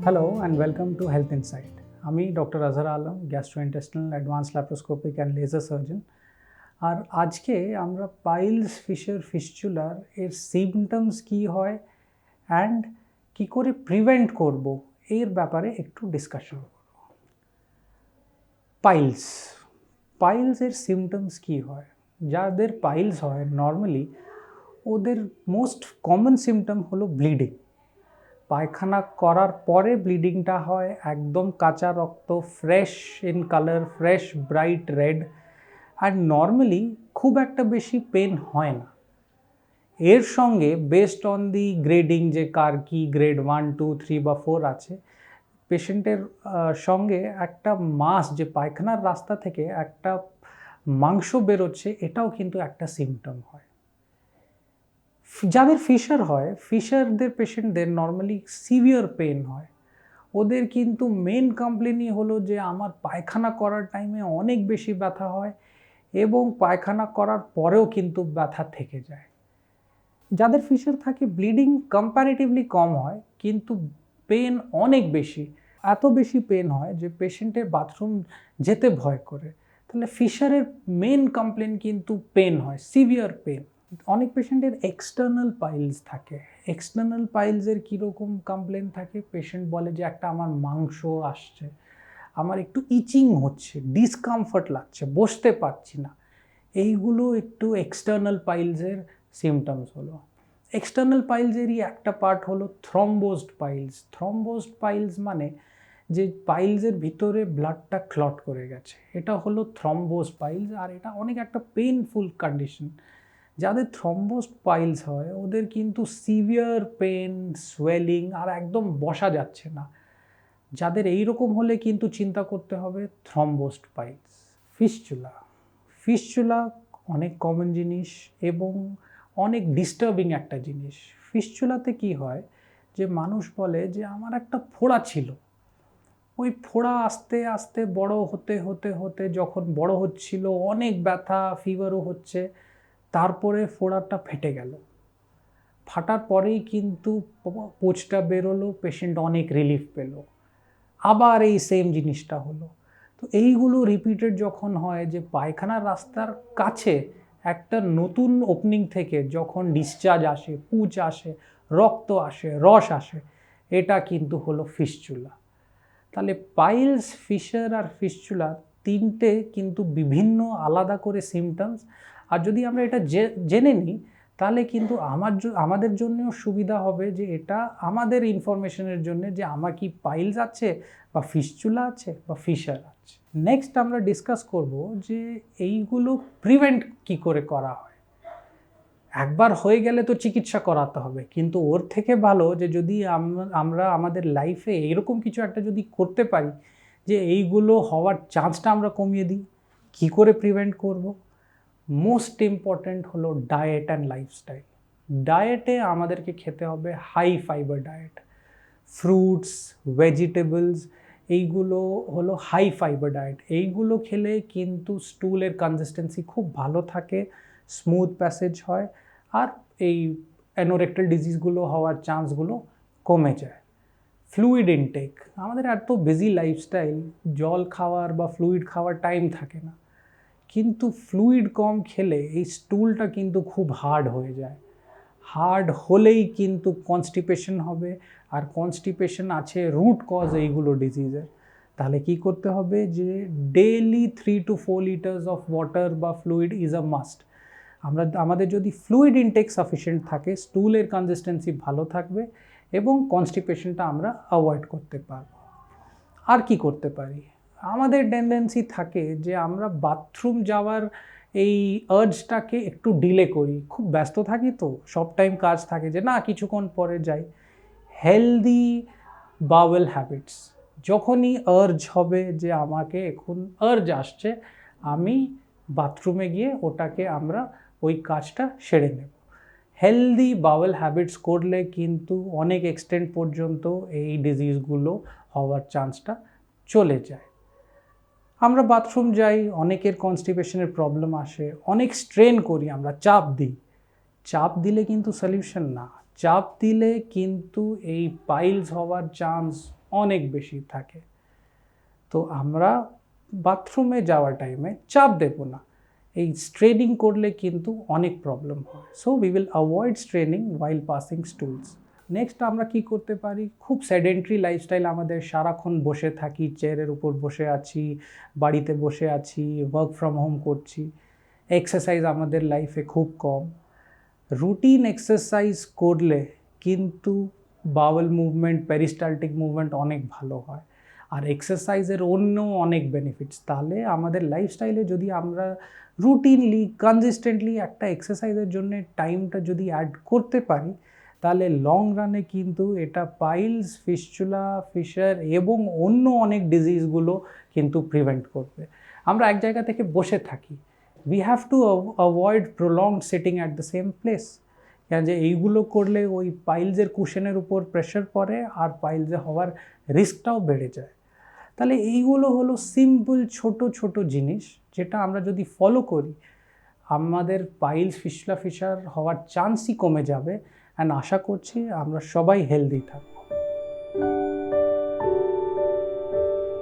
Hello and welcome to health insight আমি doctor Azhar Alam gastrointestinal advance laparoscopic and laser surgeon আর আজকে আমরা piles ফিশের ফিস্চুলার এর symptoms কী হয় অ্যান্ড কী করে প্রিভেন্ট করব এর ব্যাপারে একটু ডিসকাশন করব। পাইলস পাইলসের সিমটমস কী হয়? যাদের পাইলস হয় নর্মালি ওদের মোস্ট কমন সিমটম হলো ব্লিডিং পায়খানা করার পরে ব্লিডিংটা হয়, একদম কাঁচা রক্ত fresh in colour fresh bright red R normally খুব একটা বেশি পেন হয় না। এর সঙ্গে বেসড অন দি গ্রেডিং যে কার কি গ্রেড ওয়ান টু থ্রি বা ফোর আছে পেশেন্টের সঙ্গে একটা মাস যে পায়খানার রাস্তা থেকে একটা মাংস বেরোচ্ছে, এটাও কিন্তু একটা সিমটম হয়। যাদের ফিশার হয়, ফিশারদের পেশেন্টদের নর্মালি সিভিয়ার পেন হয়। ওদের কিন্তু মেন কমপ্লেনই হলো যে আমার পায়খানা করার টাইমে অনেক বেশি ব্যথা হয় এবং পায়খানা করার পরেও কিন্তু ব্যথা থেকে যায়। যাদের ফিশার থাকে ব্লিডিং কম্প্যারেটিভলি কম হয়, কিন্তু পেন অনেক বেশি। এত বেশি পেন হয় যে পেশেন্টের বাথরুম যেতে ভয় করে। তাহলে ফিশারের মেন কমপ্লেন কিন্তু পেন হয় সিভিয়ার পেন অনেক পেশেন্টের এক্সটার্নাল পাইলস থাকে। এক্সটার্নাল পাইলসের কীরকম কমপ্লেন থাকে? পেশেন্ট বলে যে, একটা আমার মাংস আসছে। আমার একটু ইচিং হচ্ছে ডিসকমফর্ট লাগছে, বসতে পারছি না। এইগুলো একটু এক্সটার্নাল পাইলসের সিমটমস হলো। এক্সটার্নাল পাইলসেরই একটা পার্ট হলো থ্রম্বোসড পাইলস থ্রম্বোসড পাইলস মানে যে পাইলসের ভিতরে ব্লাডটা ক্লট করে গেছে। এটা হলো থ্রম্বোস পাইলস আর এটা অনেক একটা পেনফুল কন্ডিশন যাদের থ্রম্বোস পাইলস হয়, ওদের কিন্তু সিভিয়ার পেন সোয়েলিং আর একদম বসা যাচ্ছে না। যাদের এই রকম হলে কিন্তু চিন্তা করতে হবে থ্রম্বোস্ট পাইলস ফিসচুলা ফিসচুলা অনেক কমন জিনিস এবং অনেক ডিস্টার্বিং একটা জিনিস। ফিসচুলাতে কি হয় যে মানুষ বলে যে, আমার একটা ফোড়া ছিল। ওই ফোড়া আস্তে আস্তে বড় হতে হতে হতে যখন বড় হচ্ছিল, অনেক ব্যথা ফিভারও হচ্ছে। তারপরে ফোড়াটা ফেটে গেল। ফাটার পরেই কিন্তু পোচটা বেরোলো পেশেন্ট অনেক রিলিফ পেল। আবার এই সেম জিনিসটা হলো। তো এইগুলো রিপিটেড যখন হয় যে পায়খানার রাস্তার কাছে একটা নতুন ওপেনিং থেকে যখন ডিসচার্জ আসে, পুচ আসে, রক্ত আসে, রস আসে, এটা কিন্তু হলো ফিসচুলা তাহলে পাইলস ফিশার আর ফিসচুলা তিনটে কিন্তু বিভিন্ন আলাদা করে সিমটমস আর যদি আমরা এটা জেনে নিই, তাহলে কিন্তু আমার আমাদের জন্যও সুবিধা হবে যে এটা আমাদের ইনফরমেশনের জন্য যে আমার কি পাইলস আছে বা ফিসচুলা আছে বা ফিশার আছে। নেক্সট আমরা ডিসকাস করব যে এইগুলো প্রিভেন্ট কি করে করা হয়। একবার হয়ে গেলে তো চিকিৎসা করাতে হবে, কিন্তু ওর থেকে ভালো যে যদি আমরা আমাদের লাইফে এরকম কিছু একটা যদি করতে পারি যে এইগুলো হওয়ার চান্সটা আমরা কমিয়ে দিই, কী করে প্রিভেন্ট করব? মোস্ট ইম্পর্ট্যান্ট হলো ডায়েট অ্যান্ড লাইফস্টাইল ডায়েটে আমাদেরকে খেতে হবে high fibre diet fruits vegetables এইগুলো হলো হাই ফাইবার ডায়েট এইগুলো খেলে কিন্তু স্টুলের কনসিস্টেন্সি খুব ভালো থাকে স্মুথ প্যাসেজ হয়, আর এই অ্যানোরেক্টাল ডিজিজগুলো হওয়ার চান্সগুলো কমে যায়। ফ্লুইড ইনটেক আমাদের এত বিজি লাইফস্টাইল জল খাওয়ার বা ফ্লুইড খাওয়ার টাইম থাকে না। কিন্তু ফ্লুইড কম খেলে এই স্টুলটা কিন্তু খুব হার্ড হয়ে যায়। হার্ড হলেই কিন্তু কনস্টিপেশন হবে আর কনস্টিপেশন আছে রুট কজ এইগুলো ডিজিজের তাহলে কি করতে হবে যে daily three two four litres of water বা ফ্লুইড ইজ আ মাস্ট আমরা, আমাদের যদি ফ্লুইড ইনটেক সাফিসিয়েন্ট থাকে স্টুলের কনসিস্টেন্সি ভালো থাকবে এবং কনস্টিপেশনটা আমরা অ্যাভয়েড করতে পারব। আর কি করতে পারি? আমাদের টেন্ডেন্সি থাকে যে আমরা বাথরুম যাওয়ার এই আর্জটাকে একটু ডিলে করি। খুব ব্যস্ত থাকি তো, সব টাইম কাজ থাকে যে না, কিছুক্ষণ পরে যাই। হেলদি বাওয়েল হ্যাবিটস যখনই আর্জ হবে যে আমাকে এখন আর্জ আসছে, আমি বাথরুমে গিয়ে ওটাকে আমরা ওই কাজটা সেরে নেব। হেলদি বাওয়েল হ্যাবিটস করলে কিন্তু অনেক এক্সটেন্ট পর্যন্ত এই ডিজিজগুলো হওয়ার চান্সটা চলে যায়। আমরা বাথরুম যাই, অনেকের কনস্টিপেশনের প্রবলেম আসে, অনেক স্ট্রেন করি, আমরা চাপ দিই। চাপ দিলে কিন্তু সলিউশন না। চাপ দিলে কিন্তু এই পাইলস হওয়ার চান্স অনেক বেশি থাকে। তো আমরা বাথরুমে যাওয়ার টাইমে চাপ দেব না। এই স্ট্রেনিং করলে কিন্তু অনেক প্রবলেম হয়। So we will avoid straining while passing stools next আমরা কি করতে পারি? খুব সেডেন্টারি লাইফস্টাইল আমাদের সারাক্ষণ বসে থাকি চেয়ারের উপর বসে আছি, বাড়িতে বসে আছি ওয়ার্ক ফ্রম হোম করছি। এক্সারসাইজ আমাদের লাইফে খুব কম। রুটিন এক্সারসাইজ করলে কিন্তু বাওয়েল মুভমেন্ট পেরিস্টালটিক মুভমেন্ট অনেক ভালো হয়। আর এক্সারসাইজের অন্য অনেক বেনিফিটস তাহলে আমাদের লাইফস্টাইলে যদি আমরা রুটিনলি কনসিস্টেন্টলি একটা এক্সারসাইজের জন্য টাইমটা যদি অ্যাড করতে পারি তাহলে লং রানে কিন্তু এটা পাইলস ফিস্চুলা ফিশার এবং অন্য অনেক ডিজিজগুলো কিন্তু প্রিভেন্ট করবে। আমরা এক জায়গা থেকে বসে থাকি। We have to avoid prolong sitting at the same place কেন যে এইগুলো করলে ওই পাইলসের কুশনের উপর প্রেশার পড়ে আর পাইলসে হওয়ার রিস্কটাও বেড়ে যায়। তাহলে এইগুলো হলো সিম্পল ছোট ছোট জিনিস যেটা আমরা যদি ফলো করি, আমাদের পাইলস ফিসলা ফিশার হওয়ার চান্সই কমে যাবে। অ্যান্ড আশা করছি আমরা সবাই হেলদি থাকব।